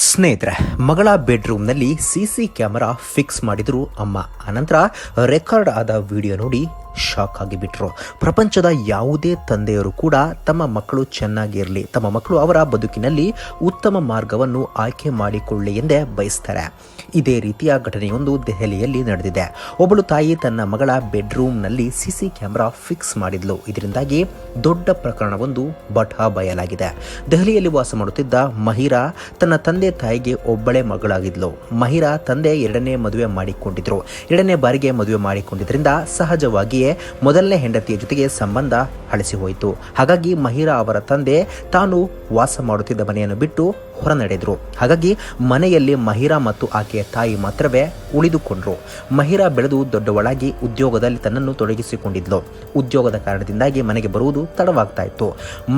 ಸ್ನೇಹಿತರೆ ಮಗಳ ಬೆಡ್ರೂಮ್ನಲ್ಲಿ ಸಿ ಸಿ ಕ್ಯಾಮರಾ ಫಿಕ್ಸ್ ಮಾಡಿದ್ರು ಅಮ್ಮ. ಆನಂತರ ರೆಕಾರ್ಡ್ ಆದ ವಿಡಿಯೋ ನೋಡಿ ಶಾಕ್ ಆಗಿಬಿಟ್ರು. ಪ್ರಪಂಚದ ಯಾವುದೇ ತಂದೆಯರು ಕೂಡ ತಮ್ಮ ಮಕ್ಕಳು ಚೆನ್ನಾಗಿರಲಿ, ತಮ್ಮ ಮಕ್ಕಳು ಅವರ ಬದುಕಿನಲ್ಲಿ ಉತ್ತಮ ಮಾರ್ಗವನ್ನು ಆಯ್ಕೆ ಮಾಡಿಕೊಳ್ಳಿ ಎಂದೇ ಬಯಸ್ತಾರೆ. ಇದೇ ರೀತಿಯ ಘಟನೆಯೊಂದು ದೆಹಲಿಯಲ್ಲಿ ನಡೆದಿದೆ. ಒಬ್ಬಳು ತಾಯಿ ತನ್ನ ಮಗಳ ಬೆಡ್ರೂಮ್ನಲ್ಲಿ ಸಿಸಿ ಕ್ಯಾಮೆರಾ ಫಿಕ್ಸ್ ಮಾಡಿದ್ಲು. ಇದರಿಂದಾಗಿ ದೊಡ್ಡ ಪ್ರಕರಣವೊಂದು ಬಠಾ ಬಯಲಾಗಿದೆ. ದೆಹಲಿಯಲ್ಲಿ ವಾಸ ಮಾಡುತ್ತಿದ್ದ ಮಹಿರಾ ತನ್ನ ತಂದೆ ತಾಯಿಗೆ ಒಬ್ಬಳೇ ಮಗಳಾಗಿದ್ಲು. ಮಹಿರಾ ತಂದೆ ಎರಡನೇ ಮದುವೆ ಮಾಡಿಕೊಂಡಿದ್ರು. ಎರಡನೇ ಬಾರಿಗೆ ಮದುವೆ ಮಾಡಿಕೊಂಡಿದ್ರಿಂದ ಸಹಜವಾಗಿಯೇ ಮೊದಲನೇ ಹೆಂಡತಿಯ ಜೊತೆಗೆ ಸಂಬಂಧ ಹಳಸಿ ಹೋಯಿತು. ಹಾಗಾಗಿ ಮಹಿರಾ ಅವರ ತಂದೆ ತಾನು ವಾಸ ಮಾಡುತ್ತಿದ್ದ ಮನೆಯನ್ನು ಬಿಟ್ಟು ಹೊರ ನಡೆದ್ರು ಹಾಗಾಗಿ ಮನೆಯಲ್ಲಿ ಮಹಿರಾ ಮತ್ತು ಆಕೆಯ ತಾಯಿ ಮಾತ್ರವೇ ಉಳಿದುಕೊಂಡ್ರು. ಮಹಿರಾ ಬೆಳೆದು ದೊಡ್ಡವಳಾಗಿ ಉದ್ಯೋಗದಲ್ಲಿ ತನ್ನನ್ನು ತೊಡಗಿಸಿಕೊಂಡಿದ್ಲು. ಉದ್ಯೋಗದ ಕಾರಣದಿಂದಾಗಿ ಮನೆಗೆ ಬರುವುದು ತಡವಾಗ್ತಾ ಇತ್ತು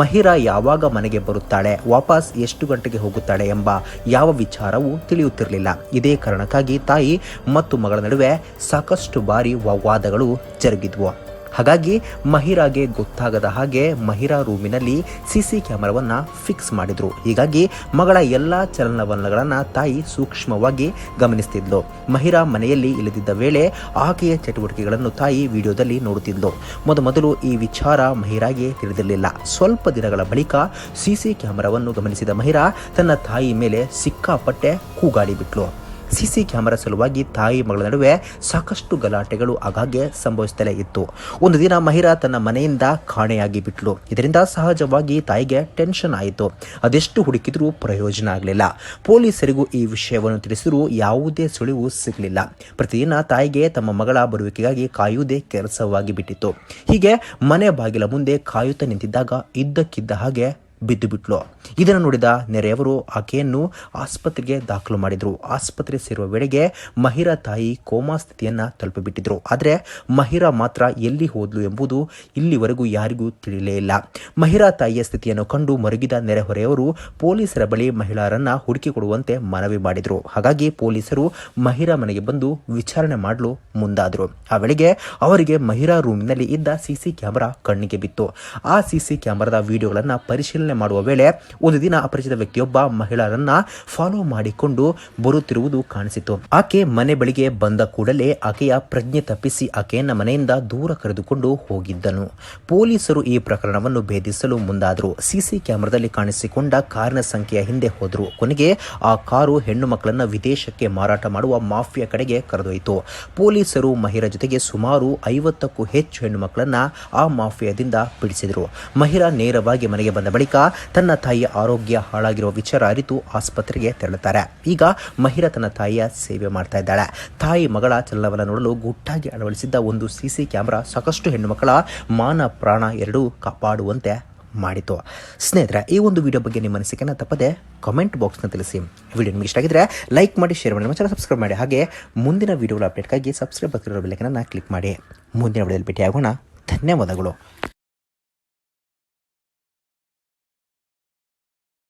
ಮಹಿರಾ ಯಾವಾಗ ಮನೆಗೆ ಬರುತ್ತಾಳೆ, ವಾಪಸ್ ಎಷ್ಟು ಗಂಟೆಗೆ ಹೋಗುತ್ತಾಳೆ ಎಂಬ ಯಾವ ವಿಚಾರವೂ ತಿಳಿಯುತ್ತಿರಲಿಲ್ಲ. ಇದೇ ಕಾರಣಕ್ಕಾಗಿ ತಾಯಿ ಮತ್ತು ಮಗಳ ನಡುವೆ ಸಾಕಷ್ಟು ಬಾರಿ ವಾದಗಳು ಜರುಗಿದ್ವು. ಹಾಗಾಗಿ ಮಹಿರಾಗೆ ಗೊತ್ತಾಗದ ಹಾಗೆ ಮಹಿರಾ ರೂಮಿನಲ್ಲಿ ಸಿಸಿ ಕ್ಯಾಮರಾವನ್ನು ಫಿಕ್ಸ್ ಮಾಡಿದ್ರು. ಹೀಗಾಗಿ ಮಗಳ ಎಲ್ಲ ಚಲನವಲನಗಳನ್ನು ತಾಯಿ ಸೂಕ್ಷ್ಮವಾಗಿ ಗಮನಿಸ್ತಿದ್ಲು. ಮಹಿರಾ ಮನೆಯಲ್ಲಿ ಇಳಿದಿದ್ದ ವೇಳೆ ಆಕೆಯ ಚಟುವಟಿಕೆಗಳನ್ನು ತಾಯಿ ವಿಡಿಯೋದಲ್ಲಿ ನೋಡುತ್ತಿದ್ಲು. ಮೊದಮೊದಲು ಈ ವಿಚಾರ ಮಹಿರಾಗೆ ತಿಳಿದಿರಲಿಲ್ಲ. ಸ್ವಲ್ಪ ದಿನಗಳ ಬಳಿಕ ಸಿಸಿ ಕ್ಯಾಮರಾವನ್ನು ಗಮನಿಸಿದ ಮಹಿರಾ ತನ್ನ ತಾಯಿ ಮೇಲೆ ಸಿಕ್ಕಾಪಟ್ಟೆ ಕೂಗಾಡಿಬಿಟ್ಲು ಸಿಸಿ ಕ್ಯಾಮೆರಾ ಸಲುವಾಗಿ ತಾಯಿ ಮಗಳ ನಡುವೆ ಸಾಕಷ್ಟು ಗಲಾಟೆಗಳು ಆಗಾಗ್ಗೆ ಸಂಭವಿಸುತ್ತಲೇ ಇತ್ತು. ಒಂದು ದಿನ ಮಹಿರಾ ತನ್ನ ಮನೆಯಿಂದ ಕಾಣೆಯಾಗಿ ಬಿಟ್ಲು. ಇದರಿಂದ ಸಹಜವಾಗಿ ತಾಯಿಗೆ ಟೆನ್ಷನ್ ಆಯಿತು. ಅದೆಷ್ಟು ಹುಡುಕಿದ್ರೂ ಪ್ರಯೋಜನ ಆಗಲಿಲ್ಲ. ಪೊಲೀಸರಿಗೂ ಈ ವಿಷಯವನ್ನು ತಿಳಿಸಿದರೂ ಯಾವುದೇ ಸುಳಿವು ಸಿಗಲಿಲ್ಲ. ಪ್ರತಿದಿನ ತಾಯಿಗೆ ತಮ್ಮ ಮಗಳ ಬರುವಿಕೆಗಾಗಿ ಕಾಯುವುದೇ ಕೆಲಸವಾಗಿ ಬಿಟ್ಟಿತ್ತು. ಹೀಗೆ ಮನೆ ಬಾಗಿಲ ಮುಂದೆ ಕಾಯುತ್ತಾ ನಿಂತಿದ್ದಾಗ ಇದ್ದಕ್ಕಿದ್ದ ಹಾಗೆ ಬಿದ್ದು ಬಿಟ್ಲು ಇದನ್ನು ನೋಡಿದ ನೆರೆಯವರು ಆಕೆಯನ್ನು ಆಸ್ಪತ್ರೆಗೆ ದಾಖಲು ಮಾಡಿದರು. ಆಸ್ಪತ್ರೆ ಸೇರುವ ವೇಳೆಗೆ ಮಹಿರಾ ತಾಯಿ ಕೋಮಾ ಸ್ಥಿತಿಯನ್ನು ತಲುಪಿಬಿಟ್ಟಿದ್ರು. ಆದರೆ ಮಹಿರಾ ಮಾತ್ರ ಎಲ್ಲಿ ಹೋದ್ಲು ಎಂಬುದು ಇಲ್ಲಿವರೆಗೂ ಯಾರಿಗೂ ತಿಳಿಯಲೇ ಇಲ್ಲ. ಮಹಿರಾ ತಾಯಿಯ ಸ್ಥಿತಿಯನ್ನು ಕಂಡು ಮರುಗಿದ ನೆರೆಹೊರೆಯವರು ಪೊಲೀಸರ ಬಳಿ ಮಹಿಳಾರನ್ನು ಹುಡುಕಿಕೊಡುವಂತೆ ಮನವಿ ಮಾಡಿದರು. ಹಾಗಾಗಿ ಪೊಲೀಸರು ಮಹಿರಾ ಮನೆಗೆ ಬಂದು ವಿಚಾರಣೆ ಮಾಡಲು ಮುಂದಾದರು. ಆ ವೇಳೆಗೆ ಅವರಿಗೆ ಮಹಿರಾ ರೂಮಿನಲ್ಲಿ ಇದ್ದ ಸಿಸಿ ಕ್ಯಾಮೆರಾ ಕಣ್ಣಿಗೆ ಬಿತ್ತು. ಆ ಸಿಸಿ ಕ್ಯಾಮೆರಾದ ವಿಡಿಯೋಗಳನ್ನು ಪರಿಶೀಲನೆ ಮಾಡುವ ವೇಳೆ ಒಂದು ದಿನ ಅಪರಿಚಿತ ವ್ಯಕ್ತಿಯೊಬ್ಬ ಮಹಿಳೆಯರನ್ನ ಫಾಲೋ ಮಾಡಿಕೊಂಡು ಬರುತ್ತಿರುವುದು ಕಾಣಿಸಿತು. ಆಕೆ ಮನೆ ಬಳಿಗೆ ಬಂದ ಕೂಡಲೇ ಆಕೆಯ ಪ್ರಜ್ಞೆ ತಪ್ಪಿಸಿ ಆಕೆಯನ್ನ ಮನೆಯಿಂದ ದೂರ ಕರೆದುಕೊಂಡು ಹೋಗಿದ್ದನು. ಪೊಲೀಸರು ಈ ಪ್ರಕರಣವನ್ನು ಭೇದಿಸಲು ಮುಂದಾದರು. ಸಿಸಿ ಕ್ಯಾಮೆರಾದಲ್ಲಿ ಕಾಣಿಸಿಕೊಂಡ ಕಾರಿನ ಸಂಖ್ಯೆಯ ಹಿಂದೆ ಹೋದರು. ಕೊನೆಗೆ ಆ ಕಾರು ಹೆಣ್ಣು ಮಕ್ಕಳನ್ನ ವಿದೇಶಕ್ಕೆ ಮಾರಾಟ ಮಾಡುವ ಮಾಫಿಯಾ ಕಡೆಗೆ ಕರೆದೊಯ್ತು ಪೊಲೀಸರು ಮಹಿರಾ ಜೊತೆಗೆ ಸುಮಾರು ಐವತ್ತಕ್ಕೂ ಹೆಚ್ಚು ಹೆಣ್ಣು ಮಕ್ಕಳನ್ನ ಆ ಮಾಫಿಯಾದಿಂದ ಬಿಡಿಸಿದರು. ಮಹಿರಾ ನೇರವಾಗಿ ಮನೆಗೆ ಬಂದ ಬಳಿಕ ತನ್ನ ತಾಯಿಯ ಆರೋಗ್ಯ ಹಾಳಾಗಿರುವ ವಿಚಾರ ಅರಿತು ಆಸ್ಪತ್ರೆಗೆ ತೆರಳುತ್ತಾರೆ. ಈಗ ಮಹಿರಾ ತನ್ನ ತಾಯಿಯ ಸೇವೆ ಮಾಡ್ತಾ ಇದ್ದಾಳೆ. ತಾಯಿ ಮಗಳ ಚಲನವಲನ ನೋಡಲು ಗುಟ್ಟಾಗಿ ಅಳವಡಿಸಿದ್ದ ಒಂದು ಸಿಸಿ ಕ್ಯಾಮೆರಾ ಸಾಕಷ್ಟು ಹೆಣ್ಣು ಮಕ್ಕಳ ಮಾನ ಪ್ರಾಣ ಎರಡೂ ಕಾಪಾಡುವಂತೆ ಮಾಡಿತು. ಸ್ನೇಹಿತರೆ, ಈ ಒಂದು ವಿಡಿಯೋ ಬಗ್ಗೆ ನಿಮ್ಮ ಅನಿಸಿಕೆನ ತಪ್ಪದೆ ಕಮೆಂಟ್ ಬಾಕ್ಸ್ನ ತಿಳಿಸಿ. ವಿಡಿಯೋ ನಿಮಗೆ ಇಷ್ಟ ಆಗಿದ್ರೆ ಲೈಕ್ ಮಾಡಿ ಶೇರ್ ಮಾಡಿ, ನಮ್ಮ ಚಾನಲ್ ಸಬ್ಸ್ಕ್ರೈಬ್ ಮಾಡಿ. ಹಾಗೆ ಮುಂದಿನ ವಿಡಿಯೋಗಳ ಅಪ್ಡೇಟ್ಗಾಗಿ ಸಬ್ಸ್ಕ್ರೈಬ್ ಆಗ್ತಿರೋ ಬೆಲೆಕನ್ನು ಕ್ಲಿಕ್ ಮಾಡಿ. ಮುಂದಿನ ವಿಡಿಯೋದಲ್ಲಿ ಭೇಟಿಯಾಗೋಣ. ಧನ್ಯವಾದಗಳು.